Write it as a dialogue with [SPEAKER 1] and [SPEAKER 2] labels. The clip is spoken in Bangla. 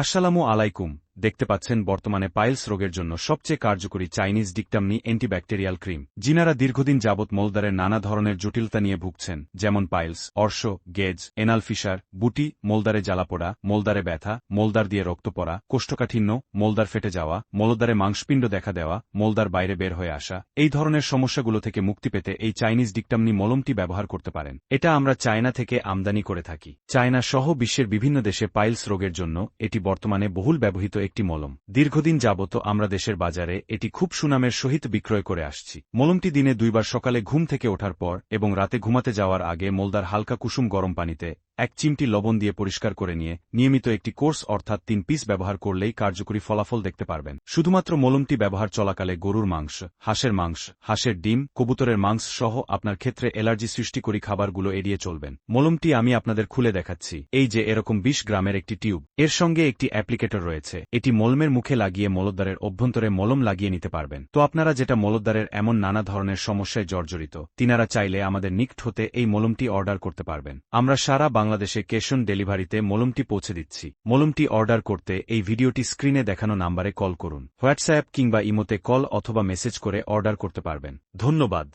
[SPEAKER 1] আসসালামু আলাইকুম। দেখতে পাচ্ছেন বর্তমানে পাইলস রোগের জন্য সবচেয়ে কার্যকরী চাইনিজ ডিকটামনি অ্যান্টিব্যাকটেরিয়াল ক্রিম, যিনারা দীর্ঘদিন যাবৎ মোলদারের নানা ধরনের জটিলতা নিয়ে ভুগছেন, যেমন পাইলস, অর্শ, গেজ, এনাল ফিসার বুটি মোলদারে জ্বালাপোড়া মোলদারে ব্যথা মোলদার দিয়ে রক্ত পড়া, কোষ্ঠকাঠিন্য মোলদার ফেটে যাওয়া মোলদারে মাংসপিণ্ড দেখা দেওয়া মোলদার বাইরে বের হয়ে আসা। এই ধরনের সমস্যাগুলো থেকে মুক্তি পেতে এই চাইনিজ ডিকটামনি মলমটি ব্যবহার করতে পারেন। এটা আমরা চায়না থেকে আমদানি করে থাকি। চায়না সহ বিশ্বের বিভিন্ন দেশে পাইলস রোগের জন্য এটি বর্তমানে বহুল ব্যবহৃত একটি মলম। দীর্ঘদিন যাবত আমরা দেশের বাজারে এটি খুব সুনামের সহিত বিক্রয় করে আসছি। মলমটি দিনে দুইবার সকালে ঘুম থেকে ওঠার পর এবং রাতে ঘুমাতে যাওয়ার আগে মোলদার হালকা কুসুম গরম পানিতে এক চিমটি লবণ দিয়ে পরিষ্কার করে নিয়ে নিয়মিত একটি কোর্স অর্থাৎ তিন পিস ব্যবহার করলেই কার্যকরী ফলাফল দেখতে পারবেন। শুধুমাত্র মলমটি ব্যবহার চলাকালে গরুর মাংস, হাঁসের মাংস, হাঁসের ডিম, কবুতরের মাংস সহ আপনার ক্ষেত্রে অ্যালার্জি সৃষ্টিকরী খাবারগুলো এড়িয়ে চলবেন। মলমটি আমি আপনাদের খুলে দেখাচ্ছি। এই যে এরকম বিশ গ্রামের একটি টিউব। এর সঙ্গে একটি অ্যাপ্লিকেটর রয়েছে। এটি মলমের মুখে লাগিয়ে মলদ্বারের অভ্যন্তরে মলম লাগিয়ে নিতে পারবেন। তো আপনারা যেটা মলদ্বারের এমন নানা ধরনের সমস্যায় জর্জরিত, তিনারা চাইলে আমাদের নিকট হতে এই মলমটি অর্ডার করতে পারবেন। আমরা সারা বাংলাদেশে ক্যাশ অন ডেলিভারিতে মলমটি পৌঁছে দিচ্ছি। মলমটি অর্ডার করতে এই ভিডিওটি স্ক্রিনে দেখানো নাম্বারে কল করুন, হোয়াটসঅ্যাপ কিংবা ইমোতে কল অথবা মেসেজ করে অর্ডার করতে পারবেন। ধন্যবাদ।